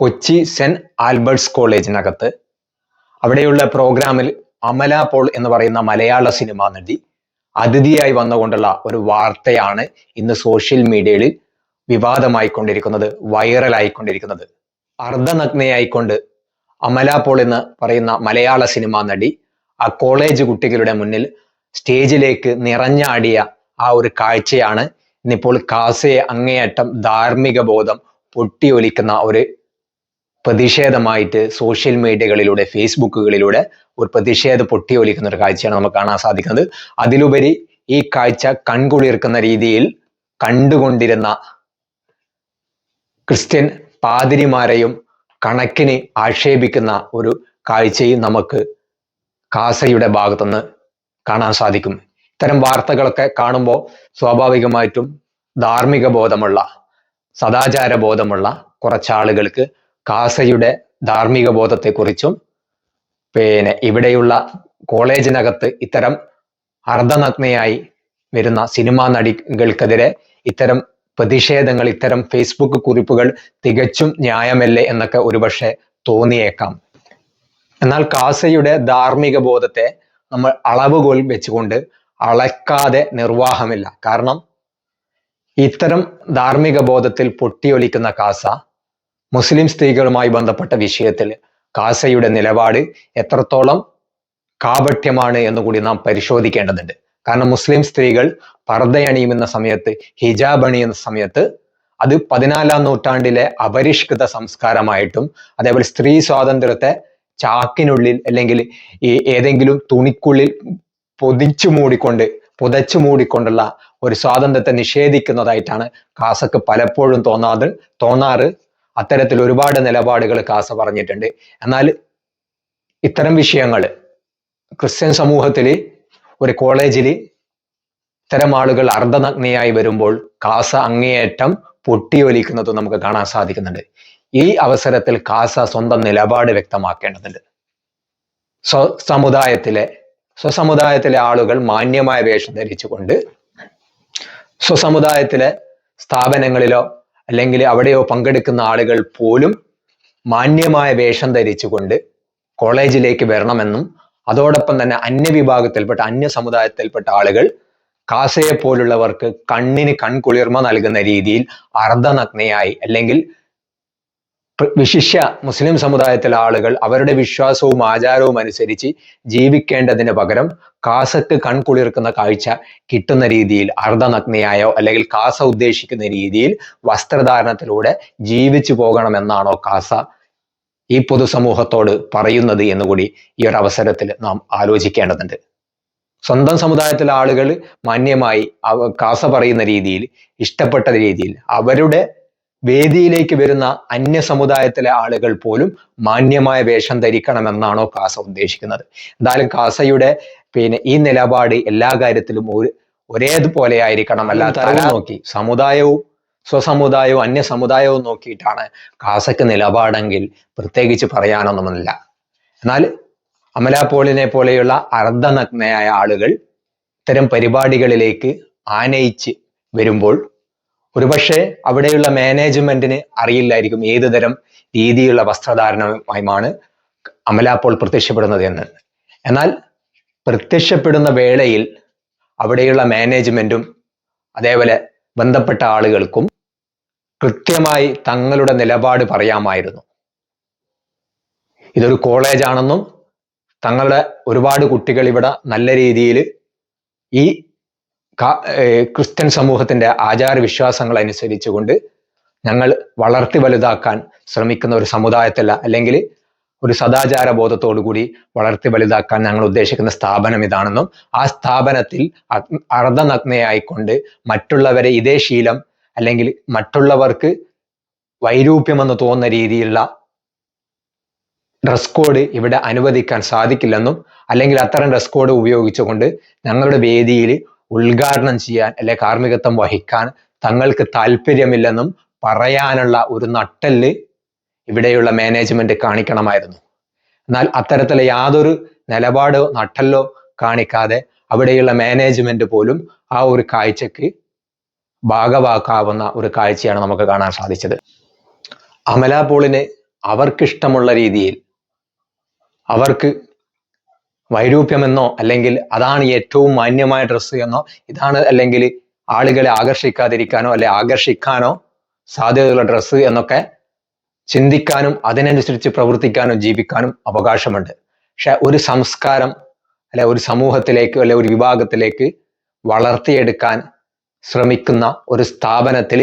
Kochi saint Albert's കോളേജിനകത്ത് അവിടെയുള്ള പ്രോഗ്രാമിൽ അമല പോൾ എന്ന് പറയുന്ന മലയാള സിനിമാ നടി അതിഥിയായി വന്നുകൊണ്ടുള്ള ഒരു വാർത്തയാണ് ഇന്ന് സോഷ്യൽ മീഡിയയിൽ വിവാദമായിക്കൊണ്ടിരിക്കുന്നത് വൈറലായിക്കൊണ്ടിരിക്കുന്നത് അർദ്ധനഗ്നയായിക്കൊണ്ട് അമല പോൾ എന്ന് പറയുന്ന മലയാള സിനിമാ നടി ആ കോളേജ് കുട്ടികളുടെ മുന്നിൽ സ്റ്റേജിലേക്ക് നിറഞ്ഞാടിയ ആ ഒരു കാഴ്ചയാണ് ഇന്നിപ്പോൾ കാസയെ അങ്ങേയറ്റം ധാർമ്മിക ബോധം പൊട്ടിയൊലിക്കുന്ന ഒരു പ്രതിഷേധമായിട്ട് സോഷ്യൽ മീഡിയകളിലൂടെ ഫേസ്ബുക്കുകളിലൂടെ ഒരു പ്രതിഷേധം പൊട്ടിയൊലിക്കുന്ന ഒരു കാഴ്ചയാണ് നമുക്ക് കാണാൻ സാധിക്കുന്നത്. അതിലുപരി ഈ കാഴ്ച കൺകുളിർക്കുന്ന രീതിയിൽ കണ്ടുകൊണ്ടിരുന്ന ക്രിസ്ത്യൻ പാതിരിമാരെയും കണക്കിന് ആക്ഷേപിക്കുന്ന ഒരു കാഴ്ചയും നമുക്ക് കാസയുടെ ഭാഗത്തുനിന്ന് കാണാൻ സാധിക്കും. ഇത്തരം വാർത്തകളൊക്കെ കാണുമ്പോൾ സ്വാഭാവികമായിട്ടും ധാർമ്മിക ബോധമുള്ള സദാചാര ബോധമുള്ള കുറച്ചാളുകൾക്ക് കാസയുടെ ധാർമ്മിക ബോധത്തെക്കുറിച്ചും പിന്നെ ഇവിടെയുള്ള കോളേജിനകത്ത് ഇത്തരം അർദ്ധനഗ്നയായി വരുന്ന സിനിമാ നടികൾക്കെതിരെ ഇത്തരം പ്രതിഷേധങ്ങൾ ഇത്തരം ഫേസ്ബുക്ക് കുറിപ്പുകൾ തികച്ചും ന്യായമല്ലേ എന്നൊക്കെ ഒരുപക്ഷെ തോന്നിയേക്കാം. എന്നാൽ കാസയുടെ ധാർമ്മിക ബോധത്തെ നമ്മൾ അളവുകോൽ വെച്ചുകൊണ്ട് അളക്കാതെ നിർവാഹമില്ല. കാരണം ഇത്തരം ധാർമ്മിക ബോധത്തിൽ പൊട്ടിയൊലിക്കുന്ന കാസ മുസ്ലിം സ്ത്രീകളുമായി ബന്ധപ്പെട്ട വിഷയത്തിൽ കാസയുടെ നിലപാട് എത്രത്തോളം കാപഠ്യമാണ് എന്നുകൂടി നാം പരിശോധിക്കേണ്ടതുണ്ട്. കാരണം മുസ്ലിം സ്ത്രീകൾ പർദ്ദയണിയുമെന്ന സമയത്ത് ഹിജാബ് അണിയുന്ന സമയത്ത് അത് പതിനാലാം നൂറ്റാണ്ടിലെ അപരിഷ്കൃത സംസ്കാരമായിട്ടും അതേപോലെ സ്ത്രീ സ്വാതന്ത്ര്യത്തെ ചാക്കിനുള്ളിൽ അല്ലെങ്കിൽ ഈ ഏതെങ്കിലും തുണിക്കുള്ളിൽ പൊതിച്ചു മൂടിക്കൊണ്ട് പുതച്ചു മൂടിക്കൊണ്ടുള്ള ഒരു സ്വാതന്ത്ര്യത്തെ നിഷേധിക്കുന്നതായിട്ടാണ് കാസക്ക് പലപ്പോഴും തോന്നാതെ തോന്നാറ് അത്തരത്തിൽ ഒരുപാട് നിലപാടുകൾ കാസ പറഞ്ഞിട്ടുണ്ട്. എന്നാൽ ഇത്തരം വിഷയങ്ങൾ ക്രിസ്ത്യൻ സമൂഹത്തിൽ ഒരു കോളേജിൽ ഇത്തരം ആളുകൾ അർദ്ധനഗ്നിയായി വരുമ്പോൾ കാസ അങ്ങേയറ്റം പൊട്ടിയൊലിക്കുന്നത് നമുക്ക് കാണാൻ സാധിക്കുന്നുണ്ട്. ഈ അവസരത്തിൽ കാസ സ്വന്തം നിലപാട് വ്യക്തമാക്കേണ്ടതുണ്ട്. സ്വ സമുദായത്തിലെ സ്വസമുദായത്തിലെ ആളുകൾ മാന്യമായ വേഷം ധരിച്ചുകൊണ്ട് സ്വസമുദായത്തിലെ സ്ഥാപനങ്ങളിലോ അല്ലെങ്കിൽ അവിടെയോ പങ്കെടുക്കുന്ന ആളുകൾ പോലും മാന്യമായ വേഷം ധരിച്ചുകൊണ്ട് കോളേജിലേക്ക് വരണമെന്നും അതോടൊപ്പം തന്നെ അന്യവിഭാഗത്തിൽപ്പെട്ട അന്യ സമുദായത്തിൽപ്പെട്ട ആളുകൾ കാസയെ പോലുള്ളവർക്ക് കണ്ണിന് കൺകുളിർമ നൽകുന്ന രീതിയിൽ അർദ്ധനഗ്നയായി അല്ലെങ്കിൽ വിശിഷ്യ മുസ്ലിം സമുദായത്തിലെ ആളുകൾ അവരുടെ വിശ്വാസവും ആചാരവും അനുസരിച്ച് ജീവിക്കേണ്ടതിന് പകരം കാസക്ക് കൺകുളിർക്കുന്ന കാഴ്ച കിട്ടുന്ന രീതിയിൽ അർദ്ധനഗ്നയായോ അല്ലെങ്കിൽ കാസ ഉദ്ദേശിക്കുന്ന രീതിയിൽ വസ്ത്രധാരണത്തിലൂടെ ജീവിച്ചു പോകണമെന്നാണോ കാസ ഈ പൊതുസമൂഹത്തോട് പറയുന്നത് എന്നുകൂടി ഈ ഒരു അവസരത്തിൽ നാം ആലോചിക്കേണ്ടതുണ്ട്. സ്വന്തം സമുദായത്തിലെ ആളുകൾ മാന്യമായി കാസ പറയുന്ന രീതിയിൽ ഇഷ്ടപ്പെട്ട രീതിയിൽ അവരുടെ വേദിയിലേക്ക് വരുന്ന അന്യ സമുദായത്തിലെ ആളുകൾ പോലും മാന്യമായ വേഷം ധരിക്കണമെന്നാണോ കാസ ഉദ്ദേശിക്കുന്നത്. എന്തായാലും കാസയുടെ പിന്നെ ഈ നിലപാട് എല്ലാ കാര്യത്തിലും ഒരു ഒരേതുപോലെ ആയിരിക്കണം അല്ലാതെ നോക്കി സമുദായവും സ്വസമുദായവും അന്യ സമുദായവും നോക്കിയിട്ടാണ് കാസക്ക് നിലപാടെങ്കിൽ പ്രത്യേകിച്ച് പറയാനൊന്നുമില്ല. എന്നാൽ അമല പോളിനെ പോലെയുള്ള അർദ്ധനഗ്നയായ ആളുകൾ ഇത്തരം പരിപാടികളിലേക്ക് ആനയിച്ച് വരുമ്പോൾ ഒരുപക്ഷെ അവിടെയുള്ള മാനേജ്മെന്റിന് അറിയില്ലായിരിക്കും ഏത് തരം രീതിയിലുള്ള വസ്ത്രധാരണമായുമാണ് അമല അപ്പോൾ പ്രത്യക്ഷപ്പെടുന്നത് എന്ന്. എന്നാൽ പ്രത്യക്ഷപ്പെടുന്ന വേളയിൽ അവിടെയുള്ള മാനേജ്മെന്റും അതേപോലെ ബന്ധപ്പെട്ട ആളുകൾക്കും കൃത്യമായി തങ്ങളുടെ നിലപാട് പറയാമായിരുന്നു. ഇതൊരു കോളേജാണെന്നും തങ്ങളുടെ ഒരുപാട് കുട്ടികൾ ഇവിടെ നല്ല രീതിയിൽ ഈ ക്രിസ്ത്യൻ സമൂഹത്തിന്റെ ആചാര വിശ്വാസങ്ങൾ അനുസരിച്ചുകൊണ്ട് ഞങ്ങൾ വളർത്തി വലുതാക്കാൻ ശ്രമിക്കുന്ന ഒരു സമുദായത്തല്ല അല്ലെങ്കിൽ ഒരു സദാചാര കൂടി വളർത്തി വലുതാക്കാൻ ഞങ്ങൾ ഉദ്ദേശിക്കുന്ന സ്ഥാപനം ഇതാണെന്നും ആ സ്ഥാപനത്തിൽ അർദ്ധനഗ്നയായിക്കൊണ്ട് മറ്റുള്ളവരെ ഇതേ ശീലം അല്ലെങ്കിൽ മറ്റുള്ളവർക്ക് വൈരൂപ്യമെന്ന് തോന്നുന്ന രീതിയിലുള്ള ഡ്രസ് കോഡ് ഇവിടെ അനുവദിക്കാൻ സാധിക്കില്ലെന്നും അല്ലെങ്കിൽ അത്തരം ഡ്രസ് കോഡ് ഉപയോഗിച്ചുകൊണ്ട് ഞങ്ങളുടെ വേദിയിൽ ഉദ്ഘാടനം ചെയ്യാൻ അല്ലെ കാർമ്മികത്വം വഹിക്കാൻ തങ്ങൾക്ക് താല്പര്യമില്ലെന്നും പറയാനുള്ള ഒരു നട്ടൽ ഇവിടെയുള്ള മാനേജ്മെന്റ് കാണിക്കണമായിരുന്നു. എന്നാൽ അത്തരത്തിലെ യാതൊരു നിലപാടോ നട്ടല്ലോ കാണിക്കാതെ അവിടെയുള്ള മാനേജ്മെന്റ് പോലും ആ ഒരു കാഴ്ചക്ക് ഭാഗവാക്കാവുന്ന ഒരു കാഴ്ചയാണ് നമുക്ക് കാണാൻ സാധിച്ചത്. അമല പോളിന് അവർക്ക് ഇഷ്ടമുള്ള രീതിയിൽ അവർക്ക് വൈരൂപ്യമെന്നോ അല്ലെങ്കിൽ അതാണ് ഏറ്റവും മാന്യമായ ഡ്രസ്സ് എന്നോ ഇതാണ് അല്ലെങ്കിൽ ആളുകളെ ആകർഷിക്കാതിരിക്കാനോ അല്ലെ ആകർഷിക്കാനോ സാധ്യതയുള്ള ഡ്രസ്സ് എന്നൊക്കെ ചിന്തിക്കാനും അതിനനുസരിച്ച് പ്രവർത്തിക്കാനും ജീവിക്കാനും അവകാശമുണ്ട്. പക്ഷെ ഒരു സംസ്കാരം അല്ലെ ഒരു സമൂഹത്തിലേക്ക് അല്ലെ ഒരു വിഭാഗത്തിലേക്ക് വളർത്തിയെടുക്കാൻ ശ്രമിക്കുന്ന ഒരു സ്ഥാപനത്തിൽ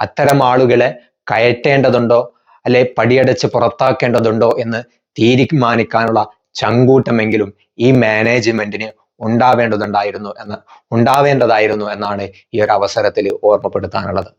അത്തരം ആളുകളെ കയറ്റേണ്ടതുണ്ടോ? അല്ലെ പടിയടച്ച് പുറത്താക്കേണ്ടതുണ്ടോ എന്ന് തീരുമാനിക്കാനുള്ള ചങ്കൂറ്റമെങ്കിലും ഈ management ന് ഉണ്ടാവേണ്ടതുണ്ടായിരുന്നു എന്ന് ഉണ്ടാവേണ്ടതായിരുന്നു എന്നാണ് ഈ ഒരു അവസരത്തിൽ ഓർമ്മപ്പെടുത്താനുള്ളത്.